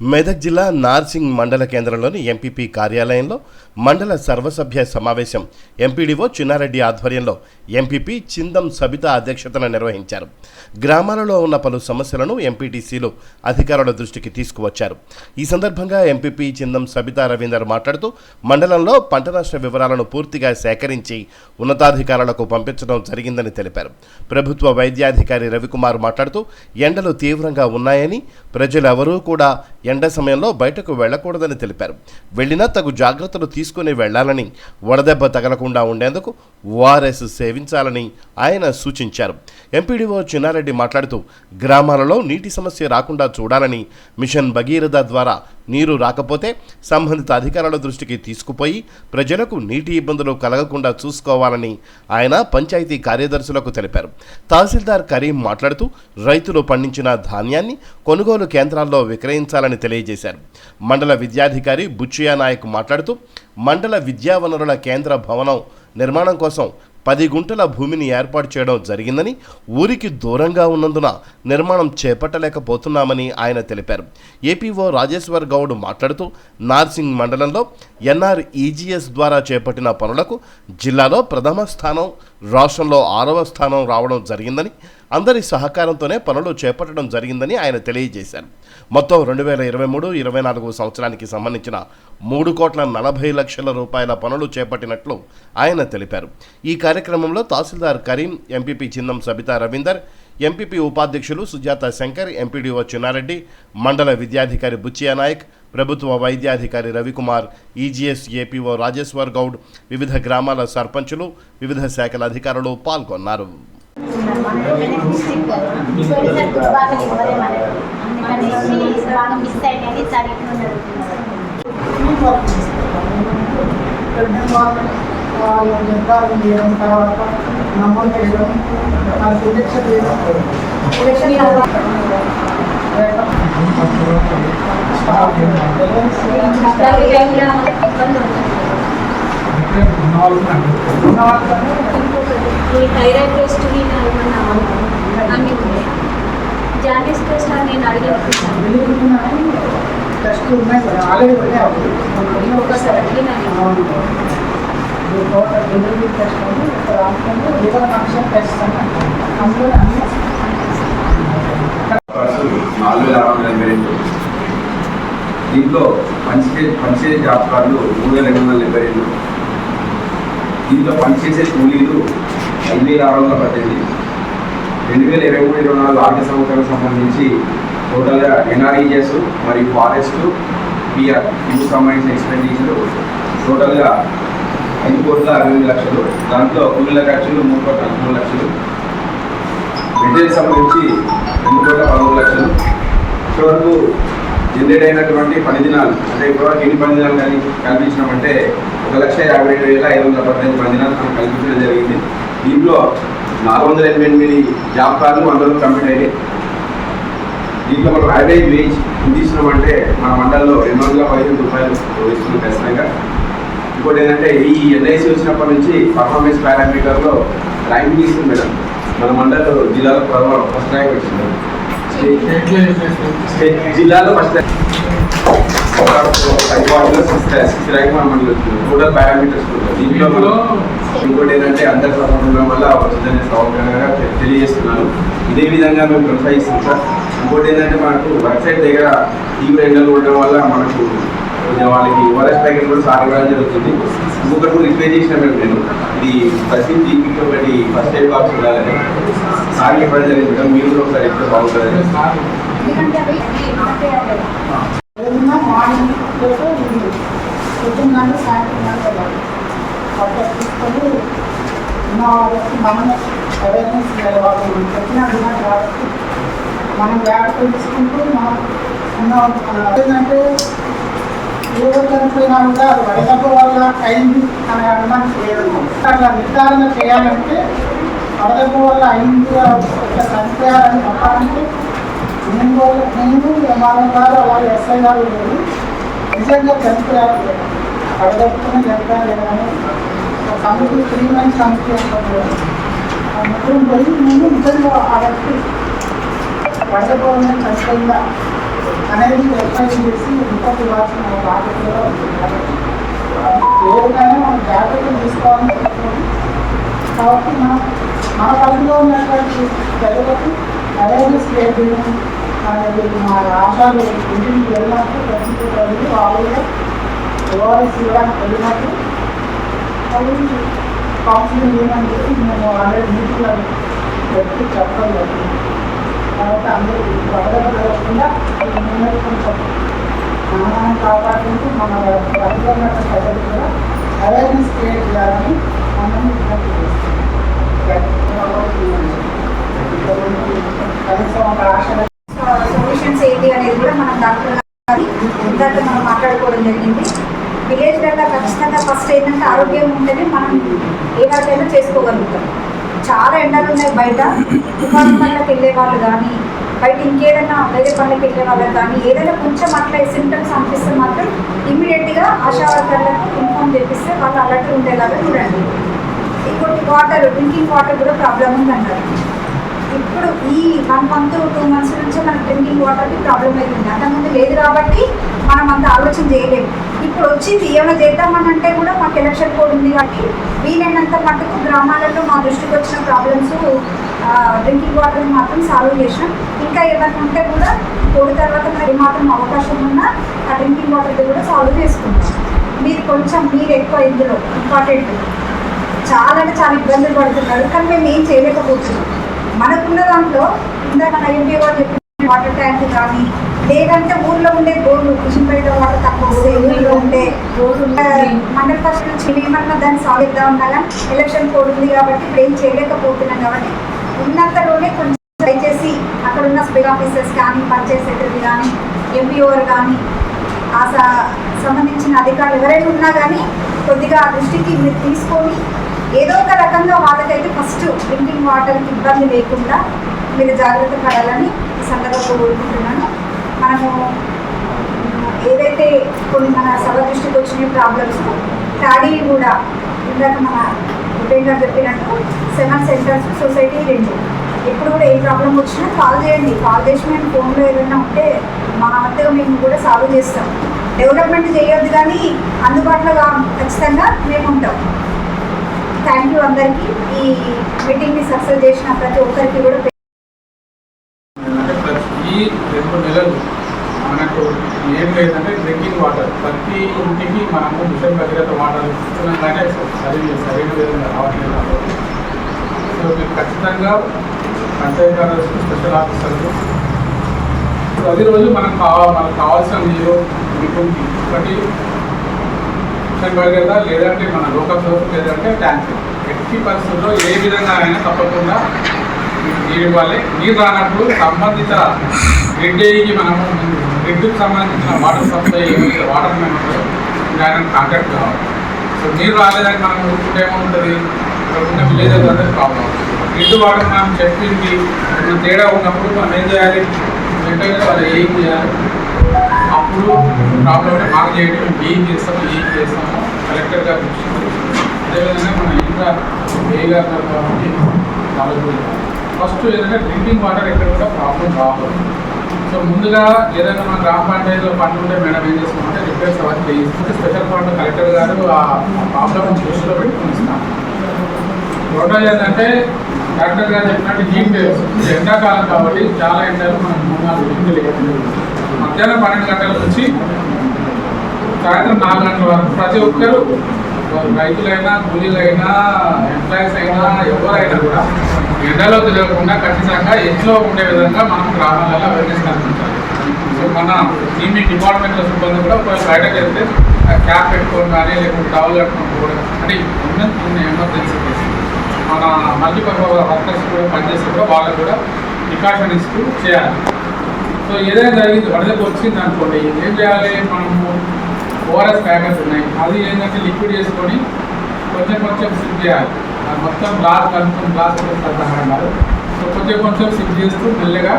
మెదక్ జిల్లా నార్సింగ్ మండల కేంద్రంలోని ఎంపీపీ కార్యాలయంలో మండల సర్వసభ్య సమావేశం. ఎంపీడీఓ చిన్నారెడ్డి ఆధ్వర్యంలో ఎంపీపీ చిందం సబిత అధ్యక్షతన నిర్వహించారు. గ్రామాలలో ఉన్న పలు సమస్యలను ఎంపీటీసీలు అధికారుల దృష్టికి తీసుకువచ్చారు. ఈ సందర్భంగా ఎంపీపీ చిందం సబితా రవీందర్ మాట్లాడుతూ మండలంలో పంట నష్ట వివరాలను పూర్తిగా సేకరించి ఉన్నతాధికారులకు పంపించడం జరిగిందని తెలిపారు. ప్రభుత్వ వైద్యాధికారి రవికుమార్ మాట్లాడుతూ ఎండలు తీవ్రంగా ఉన్నాయని ప్రజలెవరూ కూడా ఎండ సమయంలో బయటకు వెళ్ళకూడదని తెలిపారు. వెళ్ళినా తగు జాగ్రత్తలు తీసుకుని వెళ్ళాలని వడదెబ్బ తగలకుండా ఉండేందుకు ఓఆర్ఎస్ సేవించాలని ఆయన సూచించారు. ఎంపీడీఓ చిన్నారెడ్డి మాట్లాడుతూ గ్రామాలలో నీటి సమస్య రాకుండా చూడాలని మిషన్ భగీరథ ద్వారా నీరు రాకపోతే సంబంధిత అధికారుల దృష్టికి తీసుకుపోయి ప్రజలకు నీటి ఇబ్బందులు కలగకుండా చూసుకోవాలని ఆయన పంచాయతీ కార్యదర్శులకు తెలిపారు. తహసీల్దార్ కరీం మాట్లాడుతూ రైతులు పండించిన ధాన్యాన్ని కొనుగోలు కేంద్రాల్లో విక్రయించాలని తెలియజేశారు. మండల విద్యాధికారి బుచ్చియా నాయక్ మాట్లాడుతూ మండల విద్యా వనరుల కేంద్ర భవనం నిర్మాణం కోసం పది గుంటల భూమిని ఏర్పాటు చేయడం జరిగిందని ఊరికి దూరంగా ఉన్నందున నిర్మాణం చేపట్టలేకపోతున్నామని ఆయన తెలిపారు. ఏపీఓ రాజేశ్వర్ గౌడ్ మాట్లాడుతూ నార్సింగ్ మండలంలో ఎన్ఆర్ఈజీఎస్ ద్వారా చేపట్టిన పనులకు జిల్లాలో ప్రథమ స్థానం రాష్ట్రంలో ఆరవ స్థానం రావడం జరిగిందని అందరి సహకారంతోనే పనులు చేపట్టడం జరిగిందని ఆయన తెలియజేశారు. మొత్తం రెండు వేల ఇరవై మూడు ఇరవై నాలుగు సంవత్సరానికి సంబంధించిన మూడు కోట్ల నలభై లక్షల రూపాయల పనులు చేపట్టినట్లు ఆయన తెలిపారు. ఈ కార్యక్రమంలో తహసీల్దార్ కరీం ఎంపీపీ చిన్నం సబితా రవీందర్ ఎంపీపీ ఉపాధ్యక్షులు సుజాత శంకర్ ఎంపీడీఓ చిన్నారెడ్డి మండల విద్యాధికారి బుచ్చియా నాయక్ ప్రభుత్వ వైద్యాధికారి రవికుమార్ ఈజీఎస్ ఏపీఓ రాజేశ్వర్ గౌడ్ వివిధ గ్రామాల సర్పంచులు వివిధ శాఖల అధికారులు పాల్గొన్నారు. తర్వాత నమోదు చేయడం ఆ చేయడం ఈ థైరాయిడ్ టెస్ట్ నేను ఏమన్నా ఆమె జాండీస్ టెస్ట్ అని నేను అడిగాను టెస్ట్ ఉన్నాయి కదా ఆల్రెడీ ఉన్నాయి ఒకసారి అడిగినాను డెలివరీ టెస్ట్ అని ఇక్కడ రాష్ట్రంలో లివర్ ఫంక్షన్ టెస్ట్ అని అంటారు. అందులో అన్ని నాలుగు వేల ఆరు వందల ఎనభై రెండు. దీంట్లో పనిచే పనిచేసే జాబ్ కార్డులు మూడు వేల రెండు వందల డెబ్బై రెండు. దీంట్లో పనిచేసే కూలీలు ఐదు వేల ఆరు వందల పద్దెనిమిది. రెండు వేల ఇరవై మూడు ఇరవై నాలుగు ఆర్థిక సంవత్సరానికి సంబంధించి టోటల్గా ఎన్ఆర్ఈఎస్ మరియు ఫారెస్ట్ పిఆర్ ఇందుకు సంబంధించిన ఎక్స్పెండిచర్. టోటల్గా ఐదు కోట్ల అరవై ఎనిమిది లక్షలు. దాంట్లో కూలీల ఖర్చులు మూడు కోట్ల మూడు లక్షలు. మెటీరియల్ సంబంధించి జనరేట్ అయినటువంటి పని దినాలు అంటే ఇప్పటివరకు ఎన్ని పని దినాలు కానీ కల్పించినామంటే ఒక లక్ష యాభై ఏడు వేల ఐదు వందల పద్దెనిమిది పని దినాలు మనం కల్పించడం జరిగింది. దీంట్లో నాలుగు వందల ఎనభై ఎనిమిది జాబ్ కార్డులు అందులో కంప్లీట్ అయ్యాయి దీంట్లో మనం యావరేజ్ వేజ్ తీసినామంటే మన మండలంలో రెండు వందల పదిహేను రూపాయలు ఇస్తున్నాం ఖచ్చితంగా ఇంకోటి ఏంటంటే ఈ ఎన్ఐసి వచ్చినప్పటి నుంచి పర్ఫార్మెన్స్ పారామీటర్లో ర్యాంక్ తీసుకుంది మేడం. మన మండలంలో జిల్లాలో ప్రథమ ఫస్ట్ ర్యాంక్ వచ్చింది. మేడం జిల్లాలో ఫస్ట్ టోటల్ పారామీటర్స్ దీంట్లో ఇంకోటి ఏంటంటే అందరి సహకారం వల్ల వచ్చిందనే సౌకర్యంగా తెలియజేస్తున్నాను. ఇదే విధంగా మేము కొనసాగిస్తాం సార్. ఇంకోటి ఏంటంటే మనకు వెబ్సైట్ దగ్గర తీవ్ర ఎండలు ఉండడం వల్ల మనకు వాళ్ళకి ఓఆర్ఎస్ ప్యాకెట్ కూడా సార్ ఇవ్వడం జరుగుతుంది. ఇంకొకటి కూడా రిక్వెస్ట్ చేసిన మేము నేను. ఇది ప్రతి దీనికి ఒకటి ఫస్ట్ ఎయిడ్ బాక్స్ ఉండాలని. ఇవ్వడం మీరు కూడా ఒకసారి ఎప్పుడు బాగుంటుంది. ఎందుకంటే సాయంత్రం తీసుకొని ఉన్న వాళ్ళకి అవేర్నెస్ వాళ్ళు చెప్పిన విధానం కాబట్టి మనం జాగ్రత్తలు తీసుకుంటూ మనం ఉన్న ఏంటంటే ఎవరు చనిపోయినా కూడా అది వడదెబ్బ వల్ల అయింది అనే అనుమానం చేయడం అట్లా నిర్ధారణ చేయాలంటే వడదెబ్బ వల్ల అయింది ఇట్లా చనిపోయారని చెప్పాలంటే నేను కూడా- నేను ఎంఆర్ఓ గారు అలాగే ఎస్ఐ గారు లేదు నిజంగా చనిపోయారు. లేదు వడదెబ్బతోనే చనిపోయారు లేదని కమిటీ త్రీ మంత్స్ కమిటీ ఉంటుంది ముగ్గురు పోయి నేను నిజంగా ఆ వ్యక్తి పడకపోవడం ఖచ్చితంగా అనేది ఎక్స్ప్లెయిన్ చేసి ఇంకొక ఇవ్వాల్సిన బాధ్యతలో కూడా కాబట్టి ఏదైనా మనం జాగ్రత్తలు తీసుకోవాలని చెప్తున్నాం కాబట్టి మనం మన పరిధిలో ఉన్నటువంటి ప్రజలకు అవేర్నెస్ లేదు అనేది మా రాష్ట్రాలు ఇంటికి వెళ్ళినప్పుడు ప్రతి ప్రజలు వాళ్ళు ఓఆర్ఎస్ ఇవ్వడానికి వెళ్ళినప్పుడు అవి కౌన్సిలింగ్ ఏమని చెప్పి మేము ఆల్రెడీ మీటింగ్లో పెట్టి చెప్పడం జరిగింది. కాబట్టి అందరూ వదలకుండా ఉన్నది కొంచెం మనం కాపాడుకుంటూ మన పరిధిలో ఉన్న ప్రజలు కూడా అవేర్నెస్ క్రియేట్ చేయాలని మనం విజ్ఞప్తి చేస్తున్నాం కనీసం ఒక ఆశ సొల్యూషన్స్ ఏంటి అనేది కూడా మనం డాక్టర్ గారి ఇందాక మనం మాట్లాడుకోవడం జరిగింది విలేజ్లలో ఖచ్చితంగా ఫస్ట్ ఏంటంటే ఆరోగ్యం ఉంటేనే మనం ఏ చేసుకోగలుగుతాం. చాలా ఎండలు ఉన్నాయి బయట. తుఫాను పనులకు వెళ్ళే వాళ్ళు కానీ బయట ఇంకేదైనా వేరే పనులకు వెళ్ళే వాళ్ళకి కానీ ఏదైనా కొంచెం అట్లా సింటమ్స్ అనిపిస్తే మాత్రం ఇమ్మీడియట్గా ఆశా వర్కర్లకు ఇన్ఫార్మ్ చేపిస్తే వాళ్ళు అలర్ట్ ఉండేలాగా చూడండి. ఇంకోటి వాటర్ డ్రింకింగ్ వాటర్ కూడా ప్రాబ్లం ఉందన్నారు ఇప్పుడు ఈ వన్ మంత్ టూ మంత్స్ నుంచి మన డ్రింకింగ్ వాటర్కి ప్రాబ్లం అవుతుంది అంతకుముందు లేదు కాబట్టి మనం అంత ఆలోచన చేయలేము. ఇప్పుడు వచ్చింది ఏమైనా చేద్దామని అంటే కూడా మాకు ఎలక్షన్ కోడ్ ఉంది కాబట్టి వీలైనంత మటుకు గ్రామాలలో మా దృష్టికి వచ్చిన ప్రాబ్లమ్స్ డ్రింకింగ్ వాటర్ మాత్రం సాల్వ్ చేసినాం. ఇంకా ఏమైనా ఉంటే కూడా కోడి తర్వాత మరి మాత్రం అవకాశం ఉన్నా ఆ డ్రింకింగ్ వాటర్ది కూడా సాల్వ్ చేసుకుంటాం. మీరు కొంచెం మీరు ఎక్కువ ఇందులో ఇంపార్టెంట్ చాలా అంటే చాలా ఇబ్బందులు పడుతున్నారు. కానీ మేము ఏం చేయలేకపోతున్నాం. మనకున్న దాంట్లో ఇందాక మన ఎంపీ వాళ్ళు వాటర్ ట్యాంక్ కానీ లేదంటే ఊర్లో ఉండే బోర్లు కృష్ణపేట వాటర్ తక్కువ ఊర్లో ఉండే మండల ఫస్ట్ నుంచి ఏమన్నా దాన్ని సాగిద్దాం కానీ ఎలక్షన్ కోడ్ ఉంది కాబట్టి ఇప్పుడు ఏం చేయలేకపోతున్నాం కాబట్టి ఉన్నంతలోనే కొంచెం దయచేసి అక్కడ ఉన్న స్పీడ్ ఆఫీసర్స్ కానీ పంచాయత్ సెక్రటరీ కానీ ఎంపీఓర్ కానీ ఆ స- సంబంధించిన అధికారులు ఎవరైనా ఉన్నా కానీ కొద్దిగా ఆ దృష్టికి మీరు తీసుకొని ఏదో ఒక రకంగా వాళ్ళకైతే ఫస్ట్ డ్రింకింగ్ వాటర్కి ఇబ్బంది లేకుండా మీరు జాగ్రత్త పడాలని ఈ సందర్భంగా కోరుకుంటున్నాను. మనము ఏదైతే కొన్ని మన సభ దృష్టికి వచ్చిన ప్రాబ్లమ్స్ తాడీ కూడా ఇందాక మన ఉపేంద్ర గారు చెప్పినట్టు సెవెన్ సెంటర్స్ సొసైటీ రెండు. ఎప్పుడు కూడా ఏ ప్రాబ్లం వచ్చినా కాల్ చేయండి. కాల్ చేసి మేము ఫోన్లో ఏదైనా ఉంటే మా అంతగా మేము కూడా సాల్వ్ చేస్తాం. డెవలప్మెంట్ చేయొద్దు కానీ అందుబాటులో ఖచ్చితంగా మేము ఉంటాం. థ్యాంక్ యూ అందరికీ. ఈ మీటింగ్ని సక్సెస్ చేసిన ప్రతి ఒక్కరికి కూడా రెండు నెలలు మనకు ఏం లేదంటే డ్రింకింగ్ వాటర్. ప్రతి ఇంటికి మనము మిషన్ భగీరథ వాటర్ ఇస్తున్నాం కానీ సరి సరైన విధంగా రావట్లేదు కాబట్టి. సో మీరు ఖచ్చితంగా పంచాయతీ రాజ్ స్పెషల్ ఆఫీసర్లు. ప్రతిరోజు మనకు కావాలి మనకు కావాల్సిన నీరు ఉంటుంది ఒకటి మిషన్ భగీరథ లేదంటే మన లోకల్ సోర్స్ లేదంటే ట్యాంక్. ఎట్టి పరిస్థితుల్లో ఏ విధంగా అయినా తప్పకుండా నీరు ఇవ్వాలి నీరు రానప్పుడు సంబంధిత గ్రిడ్కి మనము గ్రిడ్కి సంబంధించిన వాటర్ సప్లై ఏమైతే వాటర్ మ్యాన్ ఉంటుందో ఆయన కాంటాక్ట్ కావాలి. సో నీరు రాలేదని మనం ఊరుకుంటే ఏమవుతుంది? ఇక్కడ ఉన్న విలేజెస్ అందరికి ప్రాబ్లం గ్రిడ్ వాటర్ మనం చెప్పింది తేడా ఉన్నప్పుడు మనం ఏం చేయాలి? వెంటనే వాళ్ళు ఏం చేయాలి? అప్పుడు ప్రాబ్లం ఉంటే మాకు ఏం చేస్తాము ఏం చేస్తాము కలెక్టర్ గారు అదేవిధంగా మన ఇంకా ఏ గారు కాబట్టి వాళ్ళకు ఫస్ట్ ఏదైనా డ్రింకింగ్ వాటర్ ఎక్కడ కూడా ప్రాబ్లం రాదు. సో ముందుగా ఏదైనా మన గ్రామ పంచాయతీలో పనులు ఉంటే మేడం ఏం చేస్తామంటే రిపేర్స్ అవన్నీ చేయిస్తుంటే స్పెషల్ ఫండ్ కలెక్టర్ గారు ఆ ప్రాబ్లమ్ దృష్టిలో పెట్టుకుని రెండోది ఏంటంటే కలెక్టర్ గారు చెప్పినట్టు హీట్ వేవ్స్ ఎండాకాలం కాబట్టి చాలా ఎండలు మనం మూడు నాలుగు లేదు మధ్యాహ్నం పన్నెండు గంటల నుంచి సాయంత్రం నాలుగు గంటల వరకు ప్రతి ఒక్కరు రైతులైనా కూలీలైనా ఎంప్లాయీస్ అయినా ఎవరైనా కూడా ఎండలో తెలియకుండా ఖచ్చితంగా ఇంట్లో ఉండే విధంగా మనం గ్రామాలలో అవేర్నెస్ కల్పించాలి సో మన ఈ మీ డిపార్ట్మెంట్లో సిబ్బంది కూడా ఒకవేళ బయటకు వెళ్తే క్యాప్ పెట్టుకొని కానీ లేకుంటే టవల్ కట్టుకొని కూడా అంటే ఉన్న ఎమర్జెన్సీ మన మన మల్టీపర్పస్ వర్కర్స్ కూడా పనిచేస్తే కూడా వాళ్ళకు కూడా ప్రికాషన్ ఇస్తూ చేయాలి. సో ఏదైనా జరిగింది వరదకు వచ్చింది అనుకోండి ఏం చేయాలి? మనము ఓఆర్ఎస్ ప్యాకెట్స్ ఉన్నాయి. అది ఏంటంటే లిక్విడ్ చేసుకొని కొంచెం కొంచెం సిప్ చేయాలి. మొత్తం గ్లాస్ కనుక్కుని గ్లాస్ సహాయం సో కొంచెం కొంచెం సిప్ చేస్తూ మెల్లగా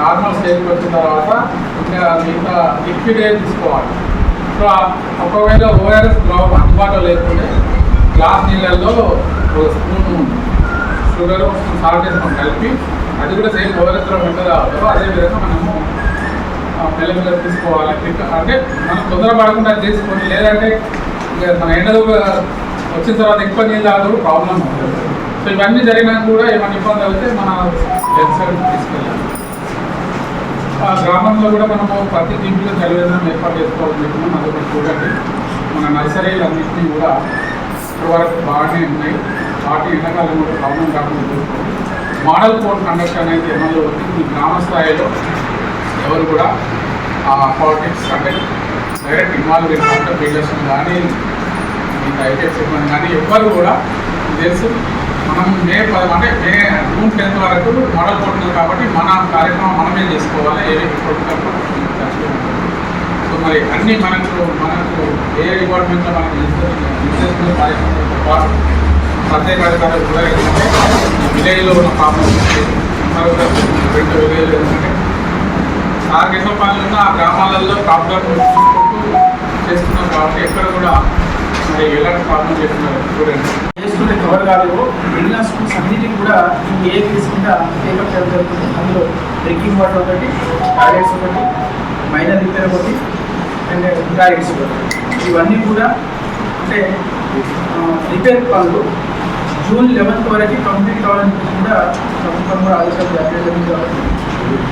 నార్మల్ స్టేజ్కి వచ్చిన తర్వాత ఇంకా మిగతా లిక్విడ్ తీసుకోవాలి. సో ఒకవేళ ఓఆర్ఎస్ ద్రవం అందుబాటులో లేకుంటే గ్లాస్ నీళ్ళల్లో ఒక స్పూన్ షుగర్ సాల్ట్ వేసుకొని కలిపి అది కూడా సేమ్ గోరత్రం ఎంత కావాలో అదేవిధంగా మనము మెల్లమెల్ల తీసుకోవాలి. అంటే మనం తొందర పడకుండా చేసుకొని లేదంటే ఇంకా మన ఎండలు వచ్చిన తర్వాత ఎక్కువ నీళ్ళు తాగడం ప్రాబ్లం ఉంటుంది. సో ఇవన్నీ జరిగినాక కూడా ఏమైనా ఇబ్బంది అయితే మన హెల్త్ సైడ్ తీసుకెళ్ళాలి. ఆ గ్రామంలో కూడా మనము ప్రతి ఇంట్లో జలవేదనం ఏర్పాటు చేసుకోవాలని చెప్పినాం అదొకటి చూడండి. మన నర్సరీలు అన్నింటినీ కూడా ఇప్పటి వరకు బాగానే ఉన్నాయి. వాటి ఎండాకాలం కూడా ప్రాబ్లం కాకుండా చూసుకోవాలి. మోడల్ కోడ్ కండక్ట్ అనేది ఎమ్మెల్యే వచ్చింది గ్రామ స్థాయిలో ఎవరు కూడా ఆ పాలిటిక్స్ అంటే డైరెక్ట్ ఇన్వాల్వ్ కాకుండా బిల్డర్స్ కానీ ఇంకా అయితే చెప్పాను కానీ ఎవ్వరు కూడా తెలుసు. మనం మే పది అంటే మే జూన్ టెన్త్ వరకు మోడల్ కోడ్ కాబట్టి మన కార్యక్రమం మనమే చేసుకోవాలి ఏ సో మరి అన్ని మనకు మనకు ఏ డిపార్ట్మెంట్లో మనకు నిర్దేశించిన కార్యక్రమంతో పాటు ప్రత్యేక అధికారులు కూడా ఏంటంటే విలేజ్లో ఉన్న ప్రాబ్లమ్స్ రెండు విలేజ్లు ఏంటంటే ఆ ఎన్నో పనులు ఆ గ్రామాలలో ప్రాబ్లం చూసుకుంటూ కాబట్టి ఎక్కడ కూడా అంటే ఎలాంటి పాఠం చేస్తున్నారు చూడండి చేసుకుంటే కవర్ కాదు మిగిలిన స్కూల్స్ అన్నిటికీ కూడా ఏ తీసుకుంటా టేకప్ చేయడం జరుగుతుంది అందులో డ్రింకింగ్ వాటర్ ఒకటి టాయిలెట్స్ ఒకటి మైనర్ రిపేర్ ఒకటి అండ్ టాయిలెట్స్ ఒకటి ఇవన్నీ కూడా అంటే రిపేర్ పనులు జూన్ లెవెన్త్ వరకు కంప్లీట్ కావాలని కూడా ప్రభుత్వం కూడా ఆదేశాలు జారీ జరిగింది కాబట్టి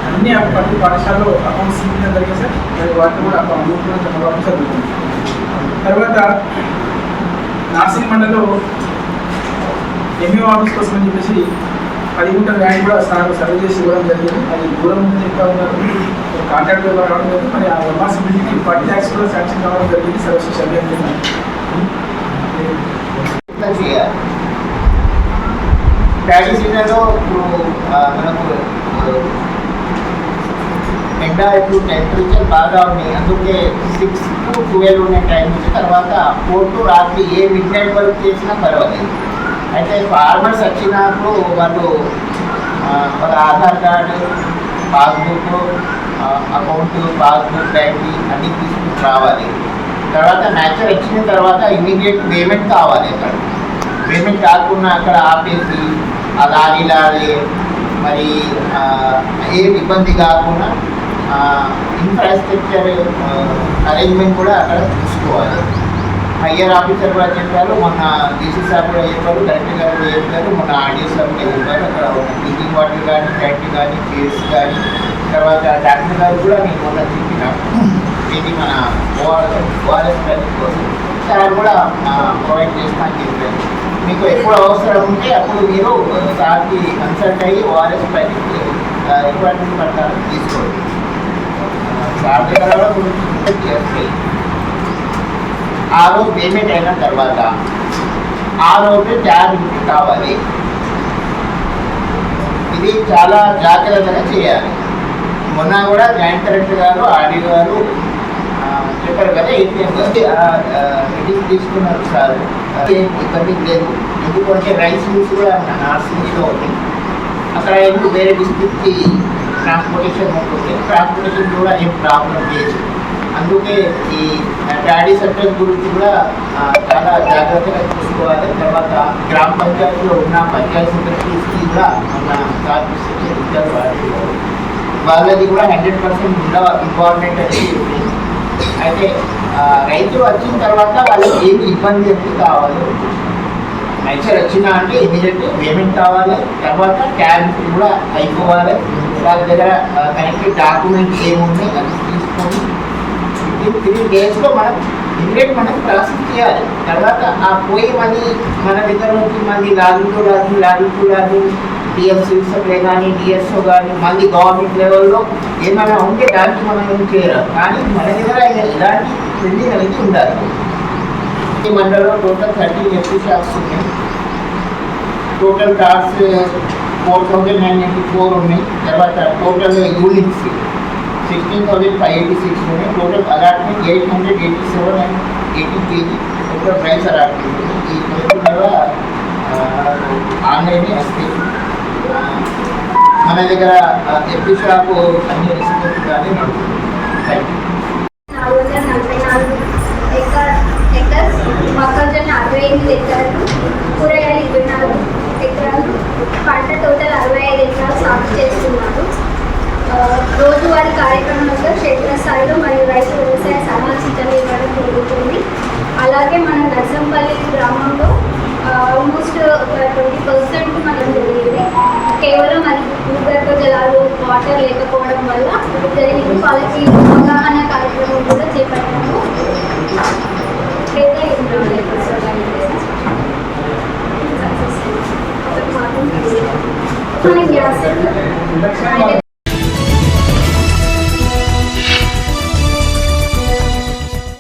అన్ని ప్రతి పాఠశాలలో అకౌంట్స్ సీట్లు సార్ మరి వాటిని కూడా అకౌంట్ జరుగుతుంది తర్వాత నార్సింగ్ మండలంలో ఆఫీస్ కోసం అని చెప్పేసి పది గుంటల వ్యాన్ కూడా సార్ సర్వే చేసి ఇవ్వడం జరిగింది. అది దూరం ఉందని చెప్తా ఉన్నారు. కాంట్రాక్ట్ రావడం లేదు మరి ఆ ఎంఆర్సీ బిల్డింగ్కి ఫార్టీ ల్యాక్స్ కూడా శాంక్షన్ కావడం జరిగింది. సర్వీస్ అభ్యర్థి చేయాలి ప్యాడీ ఇప్పుడు మనకు ఎండ ఇప్పుడు టెంపరేచర్ బాగా ఉన్నాయి. అందుకే సిక్స్ టు ట్వెల్వ్ ఉన్న టైం నుంచి తర్వాత ఫోర్ టు రాత్రి ఏ మిడ్ నైట్ వరకు చేసినా పర్వాలేదు. అయితే ఫార్మర్స్ వచ్చినప్పుడు వాళ్ళు వాళ్ళ Aadhaar card passbook account passbook bank అన్ని తీసుకుని రావాలి. తర్వాత న్యాచర్ వచ్చిన తర్వాత ఇమీడియట్ పేమెంట్ కావాలి అక్కడ. పేమెంట్ కాకుండా అక్కడ ఆపేసి ఆ లారీ లారీ మరి ఏ ఇబ్బంది కాకుండా ఇన్ఫ్రాస్ట్రక్చర్ అరేంజ్మెంట్ కూడా అక్కడ చూసుకోవాలి. హయ్యర్ ఆఫీసర్ కూడా చెప్పారు మొన్న డీసీ సార్ కూడా చెప్పారు కలెక్టర్ గారు కూడా చెప్పారు మొన్న ఆర్డీఓ సార్ కూడా చెప్పారు అక్కడ డ్రింకింగ్ వాటర్ కానీ ఫ్యాక్టరీ కానీ కేస్ కానీ తర్వాత డాక్టర్ గారు కూడా నేను మొన్న చెప్పిన ఇది మన ఓఆర్ఎస్ ఓఆర్ఎస్ కోసం. సార్ కూడా ప్రొవైడ్ చేస్తా అని చెప్పారు. మీకు ఎప్పుడు అవసరం ఉంటే అప్పుడు మీరు సార్కి కన్సల్ట్ అయ్యి ఓఆర్ఎస్ ప్యాకెట్ రిక్వైర్మెంట్ ప్రకారం తీసుకోండి. సార్ చేస్తే ఆ రోజు పేమెంట్ అయిన తర్వాత ఆ రోజు ట్యాబ్ కావాలి ఇది చాలా జాగ్రత్తగా చేయాలి. మొన్న కూడా జాయింట్ కలెక్టర్ గారు ఆర్డీ గారు చెప్పారు కదా ఏపీఎం తీసుకున్నారు సార్. ఏం ఇబ్బంది లేదు. ఎందుకంటే రైస్ మిల్స్ కూడా నా నార్సింగ్లో ఉంది. అక్కడ ఎందుకు వేరే డిస్ట్రిక్ట్కి ట్రాన్స్పోర్టేషన్ ఉంటుంది ట్రాన్స్పోర్టేషన్ కూడా ఏం ప్రాబ్లం లేదు. అందుకే ఈ డాడీ సెంటర్ గురించి కూడా చాలా జాగ్రత్తగా చూసుకోవాలి. తర్వాత గ్రామ పంచాయతీలో ఉన్న పంచాయతీ సెక్రటరీస్కి కూడా మన కార్పొరేషన్ ఇచ్చారు వాళ్ళది కూడా హండ్రెడ్ పర్సెంట్ ఇంపార్టెంట్ అనేది అయితే రైతు వచ్చిన తర్వాత వాళ్ళకి ఏమి ఇబ్బంది అనేది కావాలి? నైచర్ వచ్చినా అంటే ఇమీడియట్ పేమెంట్ కావాలి తర్వాత క్యాబ్ కూడా అయిపోవాలి. వాళ్ళ దగ్గర కనెక్ట్ డాక్యుమెంట్స్ ఏమున్నాయి అది తీసుకొని విత్ త్రీ డేస్లో మనం ఇమీడియట్ మనం ప్రాసెస్ చేయాలి. తర్వాత ఆ పోయి మళ్ళీ మన దగ్గర నుంచి మళ్ళీ లాగితో రాదు లాగితో రాదు. డిఎస్సీ సప్లై కానీ డిఎస్ఓ కానీ మళ్ళీ గవర్నమెంట్ లెవెల్లో ఏమైనా ఉంటే దానికి మనం ఏం చేయరాదు కానీ మన దగ్గర ఇలాంటి పెండింగ్ అనేది ఉండాలి. ఈ మండలంలో టోటల్ థర్టీన్ ఎఫ్టీ షాప్స్ ఉన్నాయి total cards four thousand nine eighty four ఉన్నాయి తర్వాత total units sixteen thousand five eighty six ఉన్నాయి total allotment eight hundred eighty seven and eighty KG total price allotment ఉంది. ఈ కొంచెం కూడా ఆన్లైన్ వస్తాయి ఆ, మన దగ్గర ఎఫ్టీ షాప్ అన్ని రిసిప్ట్ కానీ నడుస్తుంది థ్యాంక్ యూ పదిహేను ఎకరాలు కూరగాయలు ఇరవై నాలుగు ఎకరాలు పంట టోటల్ అరవై ఐదు ఎకరాలు సాగు చేస్తున్నారు. రోజువారి కార్యక్రమంలో క్షేత్రస్థాయిలో మరియు రైతు వ్యవసాయ సామాజికలు ఇవ్వడం జరుగుతుంది. అలాగే మన నర్సంపల్లి గ్రామంలో ఆల్మోస్ట్ ఒక ట్వంటీ పర్సెంట్ మనం జరిగింది. కేవలం అది భూగర్భ జలాలు వాటర్ లేకపోవడం వల్ల జరిగింది. వాళ్ళకి అవగాహన కార్యక్రమం కూడా చేపట్టాము. సార్ ఏం రాలేదు సక్సెస్ మనకి గ్యాస్